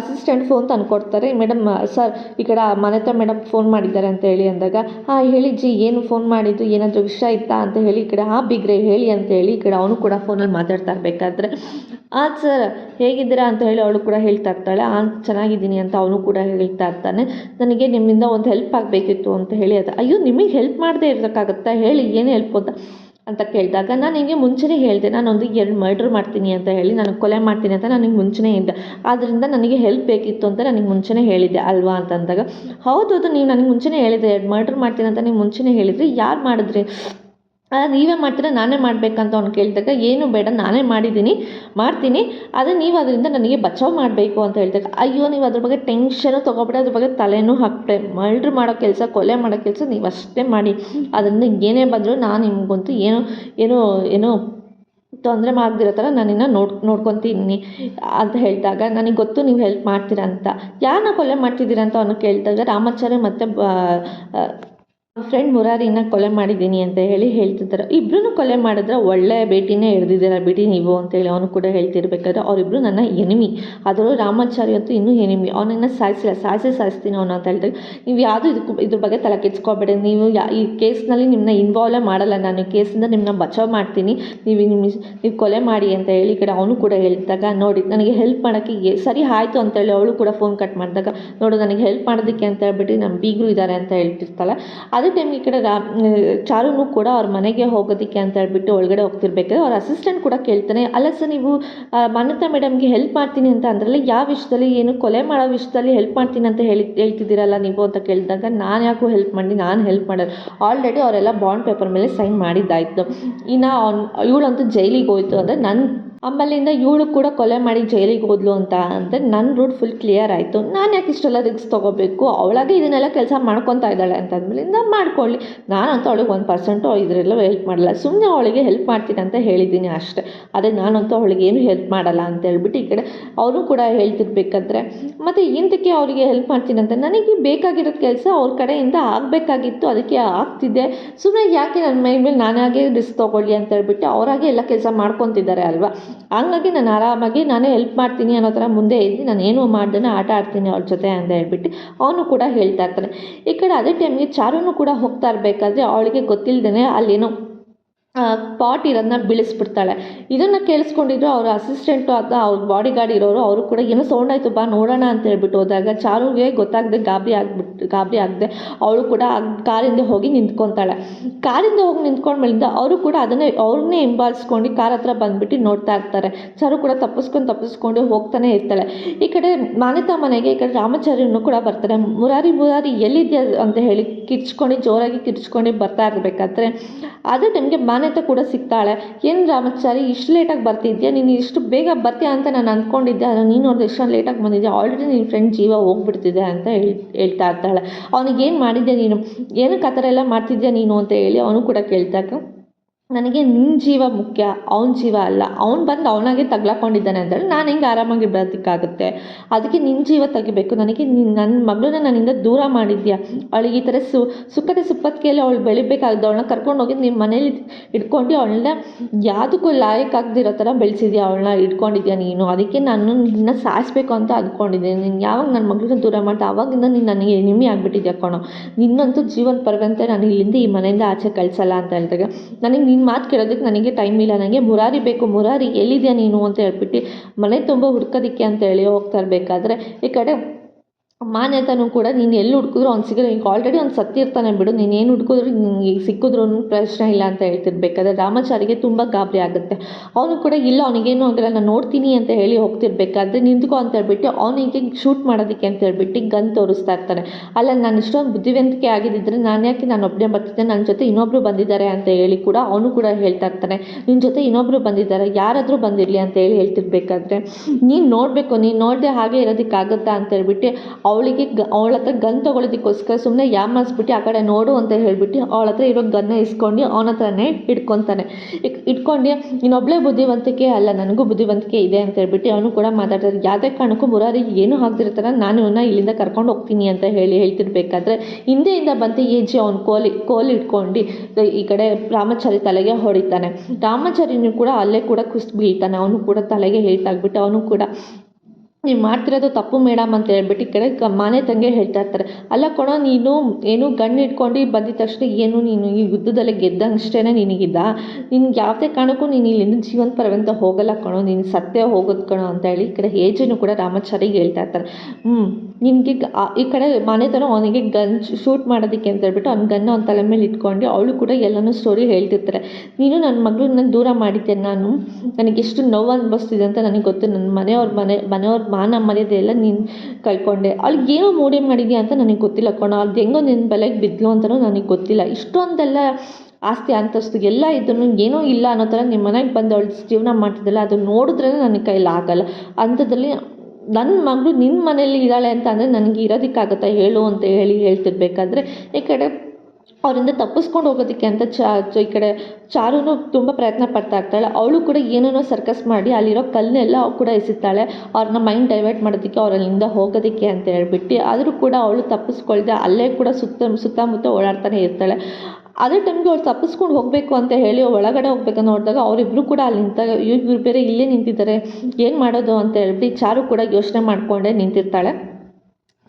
ಅಸಿಸ್ಟೆಂಟ್ ಫೋನ್ ತಂದು ಕೊಡ್ತಾರೆ ಮೇಡಮ್, ಸರ್, ಈ ಕಡೆ ಮನೆ ಹತ್ರ ಮೇಡಮ್ ಫೋನ್ ಮಾಡಿದ್ದಾರೆ ಅಂತ ಹೇಳಿ ಅಂದಾಗ, ಹಾಂ, ಹೇಳಿ ಜಿ, ಏನು ಫೋನ್ ಮಾಡಿದ್ದು, ಏನಾದರೂ ವಿಷಯ ಇತ್ತಾ? ಅಂತ ಹೇಳಿ ಈ ಕಡೆ, ಹಾಂ, ಬಿಗ್ರೆ, ಹೇಳಿ ಅಂತ ಹೇಳಿ ಈ ಕಡೆ ಅವನು ಕೂಡ ಫೋನಲ್ಲಿ ಮಾತಾಡ್ತಾ ಇರಬೇಕಾದ್ರೆ ಹಾಂ ಸರ್, ಹೇಗಿದ್ದೀರಾ? ಅಂತ ಹೇಳಿ ಅವಳು ಕೂಡ ಹೇಳ್ತಾ ಇರ್ತಾಳೆ. ಆಂ, ಚೆನ್ನಾಗಿದ್ದೀನಿ ಅಂತ ಅವನು ಕೂಡ ಹೇಳ್ತಾ ಇರ್ತಾನೆ. ನನಗೆ ನಿಮ್ಮಿಂದ ಒಂದು ಹೆಲ್ಪ್ ಆಗಬೇಕಿತ್ತು ಅಂತ ಹೇಳಿ ಅದು. ಅಯ್ಯೋ, ನಿಮಗೆ ಹೆಲ್ಪ್ ಮಾಡದೇ ಇರೋಕ್ಕಾಗತ್ತಾ ಹೇಳಿ, ಏನು ಹೆಲ್ಪ್ ಅಂತ? ಅಂತ ಕೇಳಿದಾಗ, ನಾನು ನಿಮಗೆ ಮುಂಚೆನೇ ಹೇಳಿದೆ. ನಾನೊಂದು ಎರಡು ಮರ್ಡ್ರ್ ಮಾಡ್ತೀನಿ ಅಂತ ಹೇಳಿ, ನಾನು ಕೊಲೆ ಮಾಡ್ತೀನಿ ಅಂತ ನನಗೆ ಮುಂಚೆನೇ ಇದ್ದೆ ಆದ್ದರಿಂದ ನನಗೆ ಹೆಲ್ಪ್ ಬೇಕಿತ್ತು ಅಂತ ನನಗೆ ಮುಂಚೆನೇ ಹೇಳಿದ್ದೆ ಅಲ್ವಾ? ಅಂತಂದಾಗ ಹೌದು, ಅದು ನೀವು ನನಗೆ ಮುಂಚೆನೇ ಹೇಳಿದ್ದೆ ಎರಡು ಮರ್ಡ್ರ್ ಮಾಡ್ತೀನಿ ಅಂತ ನೀವು ಮುಂಚೆನೇ ಹೇಳಿದ್ರಿ. ಯಾರು ಮಾಡಿದ್ರಿ? ನೀವೇ ಮಾಡ್ತೀರಾ, ನಾನೇ ಮಾಡಬೇಕಂತ ಅವ್ನು ಕೇಳಿದಾಗ, ಏನು ಬೇಡ, ನಾನೇ ಮಾಡಿದ್ದೀನಿ, ಮಾಡ್ತೀನಿ, ಆದರೆ ನೀವು ಅದರಿಂದ ನನಗೆ ಬಚಾವ್ ಮಾಡಬೇಕು ಅಂತ ಹೇಳಿದಾಗ, ಅಯ್ಯೋ, ನೀವು ಅದ್ರ ಬಗ್ಗೆ ಟೆನ್ಷನು ತೊಗೊಬೇಡ, ಅದ್ರ ಬಗ್ಗೆ ತಲೆನೂ ಹಾಕ್ಬಿಟ್ಟೆ ಮರ್ಡ್ರ್ ಮಾಡೋ ಕೆಲಸ, ಕೊಲೆ ಮಾಡೋ ಕೆಲಸ ನೀವು ಅಷ್ಟೇ ಮಾಡಿ, ಅದರಿಂದ ಏನೇ ಬಂದರೂ ನಾನು ನಿಮಗಂತೂ ಏನೋ ಏನೋ ಏನೋ ತೊಂದರೆ ಮಾಡದಿರೋ ಥರ ನಾನಿನ್ನು ನೋಡ್, ನೋಡ್ಕೊತೀನಿ ಅಂತ ಹೇಳಿದಾಗ, ನನಗೆ ಗೊತ್ತು ನೀವು ಹೆಲ್ಪ್ ಮಾಡ್ತೀರಾ ಅಂತ ಯಾರನ್ನ ಕೊಲೆ ಮಾಡ್ತಿದ್ದೀರಾ ಅಂತ ಅವನು ಕೇಳಿದಾಗ, ರಾಮಾಚಾರ್ಯ ಮತ್ತು ಫ್ರೆಂಡ್ ಮುರಾರಿನ ಕೊಲೆ ಮಾಡಿದ್ದೀನಿ ಅಂತ ಹೇಳಿ ಹೇಳ್ತಿದ್ದಾರೆ ಇಬ್ಬರೂ ಕೊಲೆ ಮಾಡಿದ್ರೆ ಒಳ್ಳೆ ಭೇಟಿನೇ ಹಿಡ್ದಿದ್ದೀರ ಬಿಡಿ ನೀವು ಅಂತೇಳಿ ಅವನು ಕೂಡ ಹೇಳ್ತಿರ್ಬೇಕಾದ್ರೆ ಅವರಿಬ್ರು ನನ್ನ ಎನಿಮಿ ಅದರಲ್ಲೂ ರಾಮಾಚಾರಿ ಅಂತೂ ಇನ್ನೂ ಎನಿಮಿ ಅವನನ್ನು ಸಾಯಿಸಿಲ್ಲ. ಸಾಯಿಸಿ ಸಾಯಿಸ್ತೀನಿ ಅವನು ಅಂತ ಹೇಳಿದಾಗ ನೀವು ಯಾವುದು ಇದಕ್ಕೂ ಇದ್ರ ಬಗ್ಗೆ ತಲೆ ಕೆಚ್ಕೋಬೇಡಿ ನೀವು ಯಾ ಈ ಕೇಸ್ನಲ್ಲಿ ನಿಮ್ಮನ್ನ ಇನ್ವಾಲ್ವೇ ಮಾಡಲ್ಲ. ನಾನು ಕೇಸಿಂದ ನಿಮ್ಮನ್ನ ಬಚಾವ್ ಮಾಡ್ತೀನಿ. ನೀವು ನಿಮ್ಮ ನೀವು ಕೊಲೆ ಮಾಡಿ ಅಂತ ಹೇಳಿ ಕಡೆ ಅವನು ಕೂಡ ಹೇಳಿದಾಗ ನೋಡಿ ನನಗೆ ಹೆಲ್ಪ್ ಮಾಡೋಕ್ಕೆ ಸರಿ ಆಯಿತು ಅಂತೇಳಿ ಅವಳು ಕೂಡ ಫೋನ್ ಕಟ್ ಮಾಡಿದಾಗ ನೋಡು ನನಗೆ ಹೆಲ್ಪ್ ಮಾಡೋದಕ್ಕೆ ಅಂತ ಹೇಳ್ಬಿಟ್ಟು ನಮ್ಮ ಬೀಗರು ಇದ್ದಾರೆ ಅಂತ ಹೇಳ್ತಿರ್ತಾಳೆ. ಅದೇ ಟೈಮ್ ಈ ಕಡೆ ರಾ ಚಾರುನು ಕೂಡ ಅವ್ರ ಮನೆಗೆ ಹೋಗೋದಕ್ಕೆ ಅಂತ ಹೇಳ್ಬಿಟ್ಟು ಒಳಗಡೆ ಹೋಗ್ತಿರ್ಬೇಕಾದ್ರೆ ಅವ್ರ ಅಸಿಸ್ಟೆಂಟ್ ಕೂಡ ಕೇಳ್ತಾನೆ ಅಲ್ಲ ಸರ್ ನೀವು ಮಾನ್ಯತಾ ಮೇಡಮ್ಗೆ ಹೆಲ್ಪ್ ಮಾಡ್ತೀನಿ ಅಂತ ಅಂದ್ರಲ್ಲ, ಯಾವ ವಿಷಯದಲ್ಲಿ ಏನು ಕೊಲೆ ಮಾಡೋ ವಿಷಯದಲ್ಲಿ ಹೆಲ್ಪ್ ಮಾಡ್ತೀನಿ ಅಂತ ಹೇಳಿ, ಹೇಳ್ತಿದ್ದೀರಲ್ಲ ನೀವು ಅಂತ ಕೇಳಿದಾಗ ನಾನು ಯಾಕೋ ಹೆಲ್ಪ್ ಮಾಡಿ, ನಾನು ಹೆಲ್ಪ್ ಮಾಡೋದು ಆಲ್ರೆಡಿ ಅವರೆಲ್ಲ ಬಾಂಡ್ ಪೇಪರ್ ಮೇಲೆ ಸೈನ್ ಮಾಡಿದ್ದಾಯಿತು. ಇನ್ನು ಅವ್ನು, ಇವಳಂತೂ ಜೈಲಿಗೆ ಹೋಯಿತು ಅಂದರೆ ನನ್ನ ಆಮೇಲಿಂದ ಇವಳು ಕೂಡ ಕೊಲೆ ಮಾಡಿ ಜೈಲಿಗೆ ಹೋದ್ಲು ಅಂತ ಅಂದರೆ ನನ್ನ ರೂಟ್ ಫುಲ್ ಕ್ಲಿಯರ್ ಆಯಿತು. ನಾನು ಯಾಕೆ ಇಷ್ಟೆಲ್ಲ ರಿಕ್ಸ್ ತೊಗೋಬೇಕು? ಅವಳಾಗೆ ಇದನ್ನೆಲ್ಲ ಕೆಲಸ ಮಾಡ್ಕೊತಾ ಇದ್ದಾಳೆ ಅಂತ ಅಂದಮೇಲಿಂದ ಮಾಡ್ಕೊಳ್ಳಿ. ನಾನಂತೂ ಅವಳಿಗೆ ಒಂದು ಪರ್ಸೆಂಟು ಇದರೆಲ್ಲ ಹೆಲ್ಪ್ ಮಾಡಲ್ಲ. ಸುಮ್ಮನೆ ಅವಳಿಗೆ ಹೆಲ್ಪ್ ಮಾಡ್ತೀನಿ ಅಂತ ಹೇಳಿದ್ದೀನಿ ಅಷ್ಟೇ. ಅದೇ ನಾನಂತೂ ಅವಳಿಗೆ ಏನು ಹೆಲ್ಪ್ ಮಾಡಲ್ಲ ಅಂತ ಹೇಳ್ಬಿಟ್ಟು ಈ ಕಡೆ ಅವರು ಕೂಡ ಹೇಳ್ತಿರ್ಬೇಕಾದ್ರೆ, ಮತ್ತು ಇಂತಕ್ಕೆ ಅವರಿಗೆ ಹೆಲ್ಪ್ ಮಾಡ್ತೀನಿ ಅಂತ? ನನಗೆ ಬೇಕಾಗಿರೋ ಕೆಲಸ ಅವ್ರ ಕಡೆಯಿಂದ ಆಗಬೇಕಾಗಿತ್ತು, ಅದಕ್ಕೆ ಆಗ್ತಿದ್ದೆ. ಸುಮ್ಮನೆ ಯಾಕೆ ನನ್ನ ಮೈ ಮೇಲೆ ನಾನಾಗೆ ರಿಸ್ಕ್ ತೊಗೊಳ್ಳಿ ಅಂತ ಹೇಳ್ಬಿಟ್ಟು ಅವರಾಗೆ ಎಲ್ಲ ಕೆಲಸ ಮಾಡ್ಕೊತಿದ್ದಾರೆ ಅಲ್ವಾ? ಹಂಗಾಗಿ ನಾನು ಆರಾಮಾಗಿ ನಾನೇ ಹೆಲ್ಪ್ ಮಾಡ್ತೀನಿ ಅನ್ನೋ ಥರ ಮುಂದೆ ಇದ್ದು, ನಾನು ಏನೂ ಮಾಡ್ದೇ ಆಟ ಆಡ್ತೀನಿ ಅವ್ರ ಜೊತೆ ಅಂತ ಹೇಳ್ಬಿಟ್ಟು ಅವನು ಕೂಡ ಹೇಳ್ತಾ ಇರ್ತಾನೆ. ಈ ಕಡೆ ಅದೇ ಟೈಮ್ಗೆ ಚಾರುನು ಕೂಡ ಹೋಗ್ತಾ ಇರಬೇಕಾದ್ರೆ ಅವಳಿಗೆ ಗೊತ್ತಿಲ್ಲದೇ ಅಲ್ಲೇನೋ ಪಾಟ್ ಇರೋದನ್ನ ಬೀಳಿಸ್ಬಿಡ್ತಾಳೆ. ಇದನ್ನು ಕೇಳಿಸ್ಕೊಂಡಿದ್ರು ಅವ್ರ ಅಸಿಸ್ಟೆಂಟು ಅಥವಾ ಅವ್ರ ಬಾಡಿ ಗಾರ್ಡ್ ಇರೋರು, ಅವರು ಕೂಡ, ಏನೋ ಸೌಂಡ್ ಆಯಿತು ಬಾ, ನೋಡೋಣ ಅಂತ ಹೇಳ್ಬಿಟ್ಟು ಹೋದಾಗ ಚಾರುಗೆ ಗೊತ್ತಾಗದೆ ಗಾಬರಿ ಆಗ್ಬಿಟ್ಟು ಗಾಬರಿ ಆಗದೆ. ಅವಳು ಕೂಡ ಕಾರಿಂದ ಹೋಗಿ ನಿಂತ್ಕೊತಾಳೆ. ಕಾರಿಂದ ಹೋಗಿ ನಿಂತ್ಕೊಂಡ್ಮೇಲಿಂದ ಅವರು ಕೂಡ ಅದನ್ನೇ, ಅವ್ರನ್ನೇ ಹಿಂಬಾಲಿಸ್ಕೊಂಡು ಕಾರ್ ಹತ್ರ ಬಂದ್ಬಿಟ್ಟು ನೋಡ್ತಾ ಇರ್ತಾರೆ. ಚಾರು ಕೂಡ ತಪ್ಪಿಸ್ಕೊಂಡು ತಪ್ಪಿಸ್ಕೊಂಡು ಹೋಗ್ತಾನೆ ಇರ್ತಾಳೆ. ಈ ಕಡೆ ಮಾನ್ಯತಾ ಮನೆಗೆ, ಈ ಕಡೆ ರಾಮಚಾರ್ಯನು ಕೂಡ ಬರ್ತಾರೆ. ಮುರಾರಿ ಮುರಾರಿ ಎಲ್ಲಿದ್ಯಾ ಅಂತ ಹೇಳಿ ಕಿರ್ಚ್ಕೊಂಡು, ಜೋರಾಗಿ ಕಿರ್ಚ್ಕೊಂಡು ಬರ್ತಾ ಇರಬೇಕಾದ್ರೆ, ಅದೇ ಟೈಮ್ಗೆ ಮಾನ್ಯತೆ ಕೂಡ ಸಿಗ್ತಾಳೆ. ಏನು ರಾಮಚಾರಿ, ಇಷ್ಟು ಲೇಟಾಗಿ ಬರ್ತಿದ್ಯಾ? ನೀನು ಇಷ್ಟು ಬೇಗ ಬರ್ತೀಯಾ ಅಂತ ನಾನು ಅಂದ್ಕೊಂಡಿದ್ದೆ ಆದರೆ ನೀನು ಅವ್ರದ್ದು ಇಷ್ಟೊಂದು ಲೇಟಾಗಿ ಬಂದಿದ್ದೆ ಆಲ್ರೆಡಿ ನಿನ್ನ ಫ್ರೆಂಡ್ ಜೀವ ಹೋಗ್ಬಿಡ್ತಿದೆ ಅಂತ ಹೇಳಿ, ಹೇಳ್ತಾ ಇರ್ತಾಳೆ. ಅವನಿಗೇನು ಏನು ಮಾಡಿದ್ಯಾ ನೀನು? ಏನಕ್ಕೆ ಆ ಥರ ಎಲ್ಲ ಮಾಡ್ತಿದ್ಯಾ ನೀನು ಅಂತ ಹೇಳಿ ಅವನು ಕೂಡ ಕೇಳ್ದಾಗ ನನಗೆ ನಿನ್ನ ಜೀವ ಮುಖ್ಯ, ಅವ್ನ ಜೀವ ಅಲ್ಲ. ಅವ್ನು ಬಂದು ಅವನಾಗೆ ತಗ್ಲಾಕೊಂಡಿದ್ದಾನೆ ಅಂದರೆ ನಾನು ಹೆಂಗೆ ಆರಾಮಾಗಿ ಬರೋದಕ್ಕಾಗುತ್ತೆ ಅದಕ್ಕೆ ನಿನ್ನ ಜೀವ ತೆಗಿಬೇಕು. ನನಗೆ ನಿನ್ನ ನನ್ನ ಮಗಳನ್ನ ನನ್ನಿಂದ ದೂರ ಮಾಡಿದ್ಯಾ? ಅವಳಿಗೆ ಈ ಥರ ಸು, ಸುಖದ ಸುಪ್ಪತ್ತಿಗೆಲ್ಲ ಅವಳು ಬೆಳಿಬೇಕಾಗ್ದು, ಅವಳನ್ನ ಕರ್ಕೊಂಡು ಹೋಗಿ ನಿಮ್ಮ ಮನೇಲಿ ಇಟ್ಕೊಂಡು ಅವಳನ್ನ ಯಾವುದಕ್ಕೂ ಲಾಯಕ್ಕಾಗದಿರೋ ಥರ ಬೆಳೆಸಿದ್ಯಾ? ಅವಳನ್ನ ಇಟ್ಕೊಂಡಿದ್ಯಾ ನೀನು? ಅದಕ್ಕೆ ನಾನು ನಿನ್ನ ಸಾಯಿಸ್ಬೇಕು ಅಂತ ಅಂದ್ಕೊಂಡಿದ್ದೀನಿ. ನೀನು ಯಾವಾಗ ನನ್ನ ಮಗಳನ್ನ ದೂರ ಮಾಡ್ದೆ ಆವಾಗಿಂದ ನೀನು ನನಗೆ ಎನಿಮಿ ಆಗಿಬಿಟ್ಟಿದ್ಯಾ ಕಣೋ? ನಿನ್ನಂತೂ ಜೀವನ ಪರ್ವಂತೆ ನಾನು ಇಲ್ಲಿಂದ ಈ ಮನೆಯಿಂದ ಆಚೆ ಕಳಿಸಲ್ಲ ಅಂತ ಹೇಳಿದಾಗ, ನನಗೆ ನಿನ್ನ ಮಾತು ಕೇಳೋದಕ್ಕೆ ನನಗೆ ಟೈಮ್ ಇಲ್ಲ. ನನಗೆ ಮುರಾರಿ ಬೇಕು. ಮುರಾರಿ ಎಲ್ಲಿದ್ಯಾ ನೀನು ಅಂತ ಹೇಳ್ಬಿಟ್ಟು ಮನೆ ತುಂಬ ಹುಡ್ಕೋದಕ್ಕೆ ಅಂತ ಹೇಳಿ ಹೋಗ್ತಾ ಇರಬೇಕಾದ್ರೆ ಈ ಕಡೆ ಮಾನ್ಯತನೂ ಕೂಡ, ನೀನು ಎಲ್ಲಿ ಹುಡ್ಕಿದ್ರು ಅವ್ನು ಸಿಗಲ್ಲ ಈಗ ಆಲ್ರೆಡಿ ಅವ್ನು ಸತ್ತಿರ್ತಾನೆ ಬಿಡು. ನೀನು ಏನು ಹುಡ್ಕಿದ್ರು ನಿನಗೆ ಸಿಕ್ಕಿದ್ರು ಪ್ರಶ್ನೆ ಇಲ್ಲ ಅಂತ ಹೇಳ್ತಿರ್ಬೇಕಾದ್ರೆ ರಾಮಾಚಾರಿಗೆ ತುಂಬ ಗಾಬರಿ ಆಗುತ್ತೆ. ಅವನು ಕೂಡ, ಇಲ್ಲ, ಅವನಿಗೇನು ಆಗಲ್ಲ ನಾನು ನೋಡ್ತೀನಿ ಅಂತ ಹೇಳಿ ಹೋಗ್ತಿರ್ಬೇಕಾದ್ರೆ ನಿಂತ್ಕೊ ಅಂತ ಹೇಳ್ಬಿಟ್ಟು ಅವನಿಗೆ ಶೂಟ್ ಮಾಡೋದಕ್ಕೆ ಅಂತ ಹೇಳ್ಬಿಟ್ಟು ಗನ್ ತೋರಿಸ್ತಾ ಇರ್ತಾನೆ. ಅಲ್ಲ, ನಾನು ಇಷ್ಟೊಂದು ಬುದ್ಧಿವಂತಿಕೆ ಆಗಿದ್ದಿದ್ರೆ ನಾನು ಯಾಕೆ ನಾನು ಒಬ್ಬನೇ ಬರ್ತಿದ್ದೆ? ನನ್ನ ಜೊತೆ ಇನ್ನೊಬ್ಬರು ಬಂದಿದ್ದಾರೆ ಅಂತ ಹೇಳಿ ಕೂಡ ಅವನು ಕೂಡ ಹೇಳ್ತಾ ಇರ್ತಾನೆ. ನಿನ್ನ ಜೊತೆ ಇನ್ನೊಬ್ಬರು ಬಂದಿದ್ದಾರೆ, ಯಾರಾದರೂ ಬಂದಿರಲಿ ಅಂತ ಹೇಳಿ ಹೇಳ್ತಿರ್ಬೇಕಾದ್ರೆ, ನೀನು ನೋಡಬೇಕು, ನೀನು ನೋಡದೆ ಹಾಗೆ ಇರೋದಕ್ಕಾಗುತ್ತಾ ಅಂತ ಹೇಳ್ಬಿಟ್ಟು ಅವಳಿಗೆ ಗ, ಅವಳ ಹತ್ರ ಗನ್ ತೊಗೊಳೋದಕ್ಕೋಸ್ಕರ ಸುಮ್ಮನೆ ಯಾಮಾರಿಸ್ಬಿಟ್ಟು ಆ ಕಡೆ ನೋಡು ಅಂತ ಹೇಳಿಬಿಟ್ಟು ಅವಳ ಹತ್ರ ಇರೋ ಗನ್ನ ಇಸ್ಕೊಂಡು ಅವನ ಹತ್ರನೇ ಇಟ್ಕೊತಾನೆ. ಇಟ್ಕೊಂಡು ಇನ್ನೊಬ್ಬಳೇ ಬುದ್ಧಿವಂತಿಕೆ ಅಲ್ಲ, ನನಗೂ ಬುದ್ಧಿವಂತಿಕೆ ಇದೆ ಅಂತ ಹೇಳ್ಬಿಟ್ಟು ಅವನು ಕೂಡ ಮಾತಾಡ್ತಾರೆ. ಯಾವುದೇ ಕಾರಣಕ್ಕೂ ಮುರಾರಿ ಏನು ಆಗದಿರೋ ಥರ ನಾನು ಇವನ್ನ ಇಲ್ಲಿಂದ ಕರ್ಕೊಂಡು ಹೋಗ್ತೀನಿ ಅಂತ ಹೇಳಿ ಹೇಳ್ತಿರ್ಬೇಕಾದ್ರೆ ಹಿಂದೆಯಿಂದ ಬಂತು ಏಜಿ ಅವ್ನು ಕೋಲಿ, ಕೋಲು ಇಟ್ಕೊಂಡು ಈ ಕಡೆ ರಾಮಚಾರಿ ತಲೆಗೆ ಹೊಡಿತಾನೆ. ರಾಮಚಾರಿನೂ ಕೂಡ ಅಲ್ಲೇ ಕೂಡ ಕುಸ್ದು ಬೀಳ್ತಾನೆ ಅವನು ಕೂಡ ತಲೆಗೆ ಹೇಳ್ತಾಗ್ಬಿಟ್ಟು ಅವನು ಕೂಡ ನೀವು ಮಾಡ್ತಿರೋದು ತಪ್ಪು ಮೇಡಮ್ ಅಂತ ಹೇಳ್ಬಿಟ್ಟು ಈ ಕಡೆ ಮಾನೆ ತಂಗೆ ಹೇಳ್ತಾ ಇರ್ತಾರೆ. ಅಲ್ಲ ಕಣೋ, ನೀನು ಏನು ಗಣ್ಣು ಇಟ್ಕೊಂಡು ಬಂದಿದ್ದ ತಕ್ಷಣ ಏನು ನೀನು ಈ ಯುದ್ಧದಲ್ಲಿ ಗೆದ್ದಂಗಷ್ಟೇ ನಿನಗಿದ್ದ ನಿನ್ಗೆ ಯಾವುದೇ ಕಾರಣಕ್ಕೂ ನೀನು ಇಲ್ಲಿಂದ ಜೀವನ ಪರ್ಯಂತ ಹೋಗಲ್ಲ ಕಣೋ, ನೀನು ಸತ್ಯ ಹೋಗೋದು ಕಣೋ ಅಂತ ಹೇಳಿ ಈ ಕಡೆ ಏಜನ್ನು ಕೂಡ ರಾಮಾಚಾರಿಗೆ ಹೇಳ್ತಾ ಇರ್ತಾರೆ. ಹ್ಞೂ ನಿನಗೆ ಈ ಕಡೆ ಮಾನೆತನ ಅವನಿಗೆ ಗನ್ ಶೂಟ್ ಮಾಡೋದಕ್ಕೆ ಅಂತ ಹೇಳ್ಬಿಟ್ಟು ಅವ್ನ ಗನ್ ಅವ್ನ ತಲೆ ಮೇಲೆ ಇಟ್ಕೊಂಡು ಅವಳು ಕೂಡ ಎಲ್ಲನೂ ಸ್ಟೋರಿ ಹೇಳ್ತಿರ್ತಾರೆ. ನೀನು ನನ್ನ ಮಗಳನ್ನ ದೂರ ಮಾಡಿದ್ದೆ ನಾನು? ನನಗೆ ಎಷ್ಟು ನೋವು ಅನುಭವಿಸ್ತಿದೆ ಅಂತ ನನಗೆ ಗೊತ್ತು. ನನ್ನ ಮನೆಯವ್ರ ಮನೆ, ಮನೆಯವ್ರ ಮಾನ ಮರ್ಯಾದೆ ಎಲ್ಲ ನೀನು ಕಳ್ಕೊಂಡೆ. ಅವ್ಳಿಗೆ ಏನೋ ಮೋಡಿ ಮಾಡಿದ್ಯಾ ಅಂತ ನನಗೆ ಗೊತ್ತಿಲ್ಲ ಕಣೋ. ಅದು ಹೆಂಗೋ ನಿನ್ನ ಬೆಲೆಗೆ ಬಿದ್ಲು ಅಂತಲೂ ನನಗೆ ಗೊತ್ತಿಲ್ಲ. ಇಷ್ಟೊಂದೆಲ್ಲ ಆಸ್ತಿ ಅಂತಸ್ತು ಎಲ್ಲ ಇದ್ರೂ ಏನೋ ಇಲ್ಲ ಅನ್ನೋ ಥರ ನಿಮ್ಮ ಮನೆಗೆ ಬಂದು ಅವಳು ಜೀವನ ಮಾಡ್ತಿದ್ದಲ್ಲ ಅದು ನೋಡಿದ್ರೇ ನನಗೆ ಕೈಲಿ ಆಗಲ್ಲ. ಅಂಥದ್ರಲ್ಲಿ ನನ್ನ ಮಗಳು ನಿನ್ನ ಮನೇಲಿ ಇದ್ದಾಳೆ ಅಂತ ಅಂದರೆ ನನಗೆ ಇರೋದಕ್ಕಾಗತ್ತಾ? ಹೇಳು ಅಂತ ಹೇಳಿ ಹೇಳ್ತಿರ್ಬೇಕಾದ್ರೆ, ಈ ಕಡೆ ಅವರಿಂದ ತಪ್ಪಿಸ್ಕೊಂಡು ಹೋಗೋದಕ್ಕೆ ಅಂತ ಚಾ ಈ ಕಡೆ ಚಾರುನು ತುಂಬ ಪ್ರಯತ್ನ ಪಡ್ತಾ ಇರ್ತಾಳೆ. ಅವಳು ಕೂಡ ಏನೇನೋ ಸರ್ಕಸ್ ಮಾಡಿ ಅಲ್ಲಿರೋ ಕಲ್ಲನ್ನೆಲ್ಲ ಅವ್ಳು ಕೂಡ ಎಸಿತಾಳೆ. ಅವ್ರನ್ನ ಮೈಂಡ್ ಡೈವರ್ಟ್ ಮಾಡೋದಕ್ಕೆ ಅವರಲ್ಲಿಂದ ಹೋಗೋದಕ್ಕೆ ಅಂತ ಹೇಳ್ಬಿಟ್ಟು ಆದರೂ ಕೂಡ ಅವಳು ತಪ್ಪಿಸ್ಕೊಳ್ದೆ ಅಲ್ಲೇ ಕೂಡ ಸುತ್ತ, ಸುತ್ತಮುತ್ತ ಓಡಾಡ್ತಾನೆ ಇರ್ತಾಳೆ. ಅದೇ ಟೈಮ್ಗೆ ಅವ್ಳು ತಪ್ಪಿಸ್ಕೊಂಡು ಹೋಗಬೇಕು ಅಂತ ಹೇಳಿ ಒಳಗಡೆ ಹೋಗ್ಬೇಕಂತ ನೋಡಿದಾಗ ಅವರಿಬ್ಬರು ಕೂಡ ಅಲ್ಲಿ ನಿಂತಾಗ ಇವ್ರು ಬೇರೆ ಇಲ್ಲೇ ನಿಂತಿದ್ದಾರೆ. ಏನು ಮಾಡೋದು ಅಂತ ಹೇಳ್ಬಿಟ್ಟು ಚಾರು ಕೂಡ ಯೋಚನೆ ಮಾಡಿಕೊಂಡೇ ನಿಂತಿರ್ತಾಳೆ.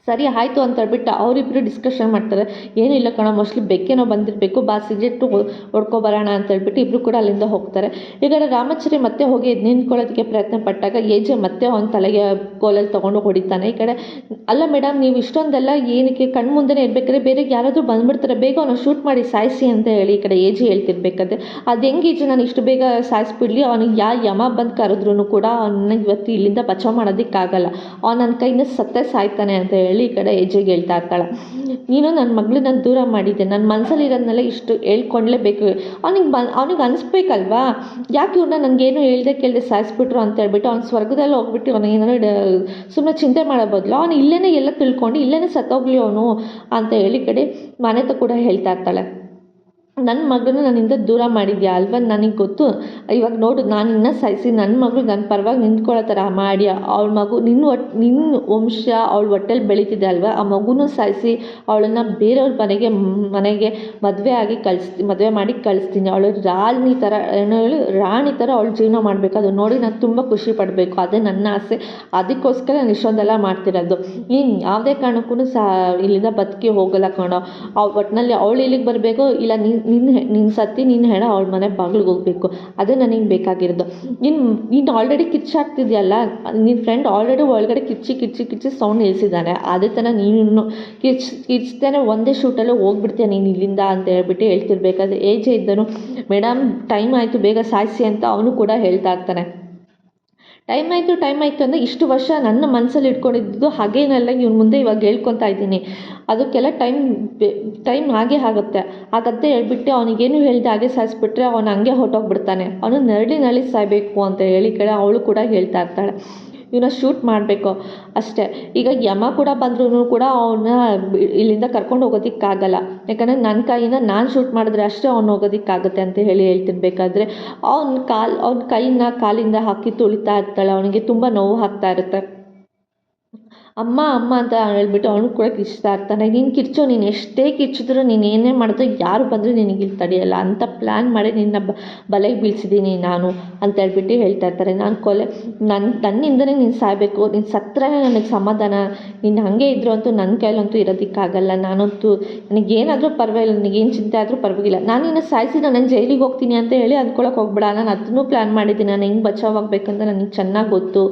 ಸರಿ, ಆಯಿತು ಅಂತ ಹೇಳ್ಬಿಟ್ಟು ಅವರಿಬ್ಬರು ಡಿಸ್ಕಷನ್ ಮಾಡ್ತಾರೆ. ಏನಿಲ್ಲ ಕಣ ಮೋಸ್ಟ್ಲಿ ಬೆಕ್ಕೇನೋ ಬಂದಿರಬೇಕು, ಬಾ ಸಿಗರೇಟು ಹೊಡ್ಕೊಬರೋಣ ಅಂತ ಹೇಳ್ಬಿಟ್ಟು ಇಬ್ಬರು ಕೂಡ ಅಲ್ಲಿಂದ ಹೋಗ್ತಾರೆ. ಈಗ ರಾಮಾಚಾರಿ ಮತ್ತೆ ಹೋಗಿ ನಿಂತ್ಕೊಳ್ಳೋದಕ್ಕೆ ಪ್ರಯತ್ನ ಪಟ್ಟಾಗ ಏಜೆ ಮತ್ತೆ ಅವನ ತಲೆಗೆ ಕೋಲಲ್ಲಿ ತೊಗೊಂಡು ಹೊಡಿತಾನೆ. ಈ ಕಡೆ, ಅಲ್ಲ ಮೇಡಮ್ ನೀವು ಇಷ್ಟೊಂದೆಲ್ಲ ಏನಕ್ಕೆ ಕಣ್ಣು ಮುಂದೆನೇ ಇರಬೇಕಾದ್ರೆ ಬೇರೆ ಯಾರಾದರೂ ಬಂದ್ಬಿಡ್ತಾರೆ, ಬೇಗ ಅವನು ಶೂಟ್ ಮಾಡಿ ಸಾಯಿಸಿ ಅಂತ ಹೇಳಿ ಈ ಕಡೆ ಏಜೆ ಹೇಳ್ತಿರ್ಬೇಕಾದ್ರೆ. ಅದು ಹೆಂಗೆ ಈಜು ನಾನು ಇಷ್ಟು ಬೇಗ ಸಾಯಿಸ್ಬಿಡ್ಲಿ? ಅವನಿಗೆ ಯಾ ಯಮ ಬಂದು ಕರೆದ್ರೂ ಕೂಡ ಅವನ ಇವತ್ತು ಇಲ್ಲಿಂದ ಬಚಾವ್ ಮಾಡೋದಕ್ಕಾಗಲ್ಲ. ಅವ್ನು ನನ್ನ ಕೈಯಿಂದ ಸತ್ತೇ ಸಾಯ್ತಾನೆ ಅಂತ ಹೇಳಿ ಈ ಕಡೆ ಹೆಜ್ಜೆಗೆ ಹೇಳ್ತಾ ಹಾಕ್ತಾಳೆ ನೀನು ನನ್ನ ನಾನು ದೂರ ಮಾಡಿದ್ದೆ. ನನ್ನ ಮನಸ್ಸಲ್ಲಿ ಇರೋದನ್ನೆಲ್ಲ ಇಷ್ಟು ಹೇಳ್ಕೊಳ್ಳೇಬೇಕು ಅವ್ನಿಗೆ ಬ, ಅವ್ನಿಗೆ ಅನಿಸ್ಬೇಕಲ್ವಾ? ಯಾಕೆ ಇವ್ರನ್ನ ನನಗೇನು ಹೇಳ್ದೆ ಕೇಳಿದೆ ಸಾಯಿಸ್ಬಿಟ್ರು ಅಂತ ಹೇಳ್ಬಿಟ್ಟು ಅವ್ನು ಸ್ವರ್ಗದಲ್ಲಿ ಹೋಗ್ಬಿಟ್ಟು ಅವನಿಗೇನೋ ಸುಮ್ಮನೆ ಚಿಂತೆ ಮಾಡೋ ಬದಲು ಅವ್ನು ಇಲ್ಲೇ ಎಲ್ಲ ತಿಳ್ಕೊಂಡು ಇಲ್ಲೇ ಸತ್ತೋಗ್ಲಿ ಅವನು ಅಂತ ಹೇಳಿ ಕಡೆ ಮನೆತ ಕೂಡ ಹೇಳ್ತಾ ಇರ್ತಾಳೆ. ನನ್ನ ಮಗನ ನನ್ನಿಂದ ದೂರ ಮಾಡಿದ್ಯಾ ಅಲ್ವಾ? ನನಗೆ ಗೊತ್ತು. ಇವಾಗ ನೋಡು, ನಾನು ಇನ್ನೂ ಸಾಯಿಸಿ ನನ್ನ ಮಗಳು ನನ್ನ ಪರವಾಗಿ ನಿಂತ್ಕೊಳ್ಳೋ ಥರ ಮಾಡಿ ಅವಳ ಮಗು ನಿನ್ನ ಒಟ್ಟು ನಿನ್ನ ವಂಶ ಅವಳ ಹೊಟ್ಟೆಲಿ ಬೆಳೀತಿದೆ ಅಲ್ವಾ? ಆ ಮಗುನೂ ಸಾಯಿಸಿ ಅವಳನ್ನು ಬೇರೆಯವ್ರ ಮನೆಗೆ ಮನೆಗೆ ಮದುವೆ ಆಗಿ ಕಳಿಸ್ತಿ ಮದುವೆ ಮಾಡಿ ಕಳಿಸ್ತೀನಿ. ಅವಳು ರಾಣಿ ಥರ ಏನು ಹೇಳಿ ರಾಣಿ ಥರ ಅವಳು ಜೀವನ ಮಾಡಬೇಕು. ಅದು ನೋಡಿ ನಾನು ತುಂಬ ಖುಷಿ ಪಡಬೇಕು. ಅದೇ ನನ್ನ ಆಸೆ. ಅದಕ್ಕೋಸ್ಕರ ನಾನು ಇಷ್ಟೊಂದೆಲ್ಲ ಮಾಡ್ತಿರೋದು. ನೀನು ಯಾವುದೇ ಕಾರಣಕ್ಕೂ ಸಹ ಇಲ್ಲಿಂದ ಬದುಕಿ ಹೋಗಲ್ಲ ಕಣೋ. ಅವ್ ಒಟ್ಟಿನಲ್ಲಿ ಅವಳು ಇಲ್ಲಿಗೆ ಬರಬೇಕು? ಇಲ್ಲ ನೀನು ನಿನ್ನ ನಿನ್ನ ಸತಿ ನಿನ್ನ ಹೆಣ ಅವಳ ಮನೆ ಬಾಗಿಲಿಗೆ ಹೋಗಬೇಕು. ಅದೇ ನನಗೆ ಬೇಕಾಗಿರೋದು. ನೀನು ನೀನು ಆಲ್ರೆಡಿ ಕಿಚ್ಚಾಗ್ತಿದ್ಯಲ್ಲ ನಿನ್ನ ಫ್ರೆಂಡ್ ಆಲ್ರೆಡಿ ಒಳಗಡೆ ಕಿಚ್ಚಿ ಕಿಚ್ಚಿ ಕಿಚ್ಚಿ ಸೌಂಡ್ ನಿಲ್ಲಿಸಿದ್ದಾನೆ ಅದೇ ಥರ ನೀನು ಕಿಚ್ ಕಿಚ್ಚದೇ ಒಂದೇ ಶೂಟಲ್ಲೇ ಹೋಗ್ಬಿಡ್ತೀಯ ನೀನು ಇಲ್ಲಿಂದ ಅಂತ ಹೇಳ್ಬಿಟ್ಟು ಹೇಳ್ತಿರ್ಬೇಕಾದ್ರೆ, ಏಜೆ ಇದ್ದನು. ಮೇಡಮ್ ಟೈಮ್ ಆಯಿತು, ಬೇಗ ಸಾಯಿಸಿ ಅಂತ ಅವನು ಕೂಡ ಹೇಳ್ತಾ ಇರ್ತಾನೆ. ಟೈಮ್ ಆಯಿತು ಟೈಮ್ ಆಯಿತು ಅಂದರೆ ಇಷ್ಟು ವರ್ಷ ನನ್ನ ಮನಸ್ಸಲ್ಲಿ ಇಟ್ಕೊಂಡಿದ್ದು ಹಾಗೇನಲ್ಲ ಇವ್ರ ಮುಂದೆ ಇವಾಗ ಹೇಳ್ಕೊತಾ ಇದ್ದೀನಿ. ಅದಕ್ಕೆಲ್ಲ ಟೈಮ್ ಟೈಮ್ ಹಾಗೆ ಆಗುತ್ತೆ. ಹಾಗಂತ ಹೇಳ್ಬಿಟ್ಟು ಅವನಿಗೇನು ಹೇಳ್ದೆ ಹಾಗೆ ಸಾಯಿಸ್ಬಿಟ್ರೆ ಅವನು ಹಂಗೆ ಹೊರಟೋಗ್ಬಿಡ್ತಾನೆ. ಅವನು ನರಳಿ ನರಳಿ ಸಾಯಬೇಕು ಅಂತ ಹೇಳಿ ಕಡೆ ಅವಳು ಕೂಡ ಹೇಳ್ತಾ ಇರ್ತಾಳೆ. ಇವನ್ನ ಶೂಟ್ ಮಾಡಬೇಕು. ಅಷ್ಟೇ. ಈಗ ಯಮ ಕೂಡ ಬಂದ್ರೂ ಕೂಡ ಅವನ್ನ ಇಲ್ಲಿಂದ ಕರ್ಕೊಂಡು ಹೋಗೋದಕ್ಕಾಗಲ್ಲ. ಯಾಕಂದರೆ ನನ್ನ ಕೈನ ನಾನು ಶೂಟ್ ಮಾಡಿದ್ರೆ ಅಷ್ಟೇ ಅವ್ನು ಹೋಗೋದಕ್ಕಾಗುತ್ತೆ ಅಂತ ಹೇಳಿ ಹೇಳ್ತೀನಿ ಬೇಕಾದರೆ ಅವ್ನ ಕಾಲು, ಅವ್ನ ಕೈನ ಕಾಲಿಂದ ಹಾಕಿ ತುಳಿತಾ ಇರ್ತಾಳೆ. ಅವನಿಗೆ ತುಂಬ ನೋವು ಆಗ್ತಾ ಇರುತ್ತೆ. ಅಮ್ಮ ಅಮ್ಮ ಅಂತ ಹೇಳ್ಬಿಟ್ಟು ಅವ್ನು ಕೂಡ ಕಿರ್ಚ್ತಾ ಇರ್ತಾನೆ. ನೀನು ಕಿರ್ಚು, ನೀನು ಎಷ್ಟೇ ಕಿರ್ಚಿದ್ರು ನೀನು ಏನೇ ಮಾಡಿದ್ರು ಯಾರು ಬಂದರೂ ನಿನಗೆ ಇಲ್ಲಿ ತಡೆಯಲ್ಲ. ಅಂತ ಪ್ಲ್ಯಾನ್ ಮಾಡಿ ನಿನ್ನ ಬಲೆಗೆ ಬೀಳಿಸಿದ್ದೀನಿ ನಾನು, ಅಂತ ಹೇಳ್ಬಿಟ್ಟು ಹೇಳ್ತಾ ಇರ್ತಾರೆ. ನಾನು ಕೊಲೆ ನನ್ನ ನನ್ನಿಂದಲೇ ನೀನು ಸಾಯಬೇಕು. ನೀನು ಸತ್ತರೆ ನನಗೆ ಸಮಾಧಾನ. ನೀನು ಹಾಗೆ ಇದ್ರು ಅಂತೂ ನನ್ನ ಕೈಲಂತೂ ಇರೋದಕ್ಕಾಗಲ್ಲ. ನಾನಂತೂ ನನಗೇನಾದರೂ ಪರವಾಗಿಲ್ಲ. ನನಗೇನು ಚಿಂತೆ ಆದರೂ ಪರವಾಗಿಲ್ಲ. ನಾನು ನಿನ್ನ ಸಾಯಿಸಿ ನಾನು ಜೈಲಿಗೆ ಹೋಗ್ತೀನಿ ಅಂತ ಹೇಳಿ ಅಂದ್ಕೊಳಕ್ಕೆ ಹೋಗ್ಬೇಡ. ನಾನು ಅದನ್ನೂ ಪ್ಲ್ಯಾನ್ ಮಾಡಿದ್ದೀನಿ. ನಾನು ಹೆಂಗೆ ಬಚಾವ್ ಆಗಬೇಕಂತ ನನಗೆ ಚೆನ್ನಾಗಿ ಗೊತ್ತು.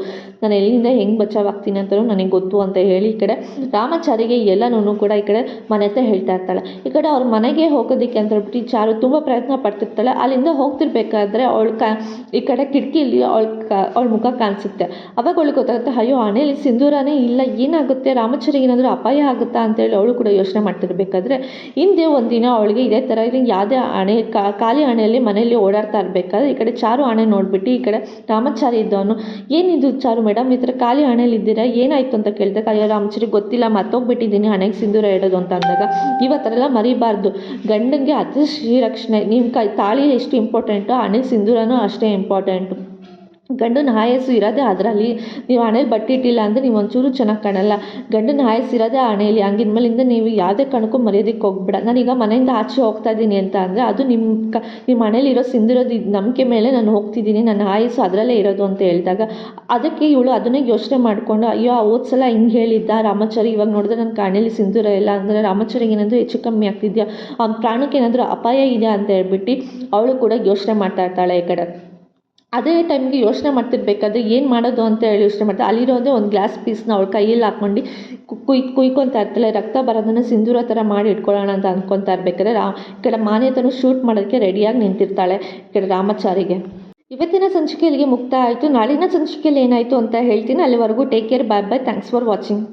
ನಾನು ಎಲ್ಲಿಂದ ಹೆಂಗೆ ಬಚಾವ್ ಆಗ್ತೀನಿ ಅಂತಲೂ ನನಗೆ ಗೊತ್ತು. ಅಂತ ಹೇಳಿ ಈ ಕಡೆ ರಾಮಾಚಾರಿಗೆ ಎಲ್ಲನೂ ಕೂಡ ಈ ಕಡೆ ಮನೆ ಹತ್ರ ಹೇಳ್ತಾ ಇರ್ತಾಳೆ. ಈ ಕಡೆ ಅವ್ರ ಮನೆಗೆ ಹೋಗೋದಕ್ಕೆ ಅಂತ ಹೇಳ್ಬಿಟ್ಟು ಚಾರು ತುಂಬ ಪ್ರಯತ್ನ ಪಡ್ತಿರ್ತಾಳೆ. ಅಲ್ಲಿಂದ ಹೋಗ್ತಿರ್ಬೇಕಾದ್ರೆ ಅವಳು ಕ, ಈ ಕಡೆ ಕಿಟಕಿಯಲ್ಲಿ ಅವಳ ಕ, ಅವಳ ಮುಖ ಕಾಣಿಸುತ್ತೆ. ಅವಾಗ ಅವಳು ಗೊತ್ತಾಗುತ್ತೆ, ಅಯ್ಯೋ ಹಣೆಯಲ್ಲಿ ಸಿಂಧೂರನೇ ಇಲ್ಲ, ಏನಾಗುತ್ತೆ? ರಾಮಾಚಾರಿಗೆ ಏನಾದರೂ ಅಪಾಯ ಆಗುತ್ತಾ? ಅಂತೇಳಿ ಅವಳು ಕೂಡ ಯೋಚನೆ ಮಾಡ್ತಿರ್ಬೇಕಾದ್ರೆ, ಹಿಂದೆ ಒಂದಿನ ಅವಳಿಗೆ ಇದೇ ಥರ ಯಾವುದೇ ಹಣೆ ಖಾಲಿ ಹಣೆಯಲ್ಲಿ ಮನೆಯಲ್ಲಿ ಓಡಾಡ್ತಾ ಇರಬೇಕಾದ್ರೆ ಈ ಕಡೆ ಚಾರು ಹಣೆ ನೋಡ್ಬಿಟ್ಟು ಈ ಕಡೆ ರಾಮಾಚಾರಿ ಇದ್ದವನು, ಏನಿದು ಚಾರು ಮೇಡಮ್? ಈ ಥರ ಖಾಲಿ ಹಣೆಯಲ್ಲಿ ಇದ್ದೀರಾ ಏನಾಯಿತು ಅಂತ ಕೇಳಿದಾಗ ಅಯ್ಯೋ ರಾಮಚಾರಿ ಗೊತ್ತಿಲ್ಲ ಮತ್ತೋಗ್ಬಿಟ್ಟಿದ್ದೀನಿ ಹಣೆಗೆ ಸಿಂಧೂರ ಇಡೋದು ಅಂತ ಅಂದಾಗ ಇವತ್ತರೆಲ್ಲ ಮರಿಬಾರ್ದು. ಗಂಡನಿಗೆ ಅತಿ ಶ್ರೀರಕ್ಷಣೆ ನಿಮ್ಮ ಕೈ ತಾಳಿ ಎಷ್ಟು ಇಂಪಾರ್ಟೆಂಟೋ ಹಣೆಗೆ ಸಿಂಧೂರನೂ ಅಷ್ಟೇ ಇಂಪಾರ್ಟೆಂಟು ಗಂಡನ ಆಯಸ್ಸು ಇರೋದೇ ಅದರಲ್ಲಿ ನೀವು ಹಣೆಯಲ್ಲಿ ಬಟ್ಟೆ ಇಟ್ಟಿಲ್ಲ ಅಂದರೆ ನೀವು ಒಂಚೂರು ಚೆನ್ನಾಗಿ ಕಾಣಲ್ಲ. ಗಂಡನ ಆಯಸ್ಸು ಇರೋದೇ ಹಣೆಯಲ್ಲಿ ಹಂಗಿದ್ಮೇಲಿಂದ ನೀವು ಯಾವುದೇ ಕಣಕ್ಕೂ ಮರೆಯೋದಕ್ಕೆ ಹೋಗ್ಬೇಡ. ನಾನೀಗ ಮನೆಯಿಂದ ಆಚೆ ಹೋಗ್ತಾ ಇದ್ದೀನಿ ಅಂತ ಅಂದರೆ ಅದು ನಿಮ್ಮ ಕ ನಿಮ್ಮ ಹಣೆಯಲ್ಲಿರೋ ಸಿಂದಿರೋದು ನಂಬಿಕೆ ಮೇಲೆ ನಾನು ಹೋಗ್ತಿದ್ದೀನಿ. ನನ್ನ ಆಯಸ್ಸು ಅದರಲ್ಲೇ ಇರೋದು ಅಂತ ಹೇಳಿದಾಗ ಅದಕ್ಕೆ ಇವಳು ಅದನ್ನೇ ಯೋಚನೆ ಮಾಡಿಕೊಂಡು, ಅಯ್ಯೋ ಹೋದ ಸಲ ಹಿಂಗೆ ಹೇಳಿದ್ದ ರಾಮಾಚಾರಿ, ಇವಾಗ ನೋಡಿದ್ರೆ ನನ್ನ ಕಣ್ಣಲ್ಲಿ ಸಿಂಧೂರ ಇಲ್ಲ ಅಂದರೆ ರಾಮಾಚಾರಿ ಏನಾದರೂ ಹೆಚ್ಚು ಕಮ್ಮಿ ಆಗ್ತಿದ್ಯಾ? ಅವ್ನ ಪ್ರಾಣಕ್ಕೆ ಏನಾದರೂ ಅಪಾಯ ಇದೆಯಾ? ಅಂತ ಹೇಳ್ಬಿಟ್ಟು ಅವಳು ಕೂಡ ಯೋಚನೆ ಮಾಡ್ತಾ ಇರ್ತಾಳೆ ಈ ಕಡೆ. ಅದೇ ಟೈಮ್ಗೆ ಯೋಚನೆ ಮಾಡ್ತಿರ್ಬೇಕಾದ್ರೆ ಏನು ಮಾಡೋದು ಅಂತ ಹೇಳಿ ಯೋಚನೆ ಮಾಡ್ತಾರೆ. ಅಲ್ಲಿರೋದೇ ಒಂದು ಗ್ಲಾಸ್ ಪೀಸ್ನ ಅವಳು ಕೈಯಲ್ಲಿ ಹಾಕ್ಕೊಂಡು ಕುಯ್, ಕುಯ್ಕೊತಾ ಇರ್ತಾಳೆ. ರಕ್ತ ಬರೋದನ್ನು ಸಿಂಧೂರ ಥರ ಮಾಡಿ ಇಟ್ಕೊಳ್ಳೋಣ ಅಂತ ಅಂದ್ಕೊತಾ ಇರ್ಬೇಕಾದ್ರೆ ರಾ, ಈ ಕಡೆ ಮಾನ್ಯತನು ಶೂಟ್ ಮಾಡೋದಕ್ಕೆ ರೆಡಿಯಾಗಿ ನಿಂತಿರ್ತಾಳೆ ಈ ಕಡೆ ರಾಮಾಚಾರಿಗೆ. ಇವತ್ತಿನ ಸಂಚಿಕೆಯಲ್ಲಿಗೆ ಮುಕ್ತ ಆಯಿತು. ನಾಳಿನ ಸಂಚಿಕೆಯಲ್ಲಿ ಏನಾಯಿತು ಅಂತ ಹೇಳ್ತೀನಿ. ಅಲ್ಲಿವರೆಗೂ take care bye bye thanks for watching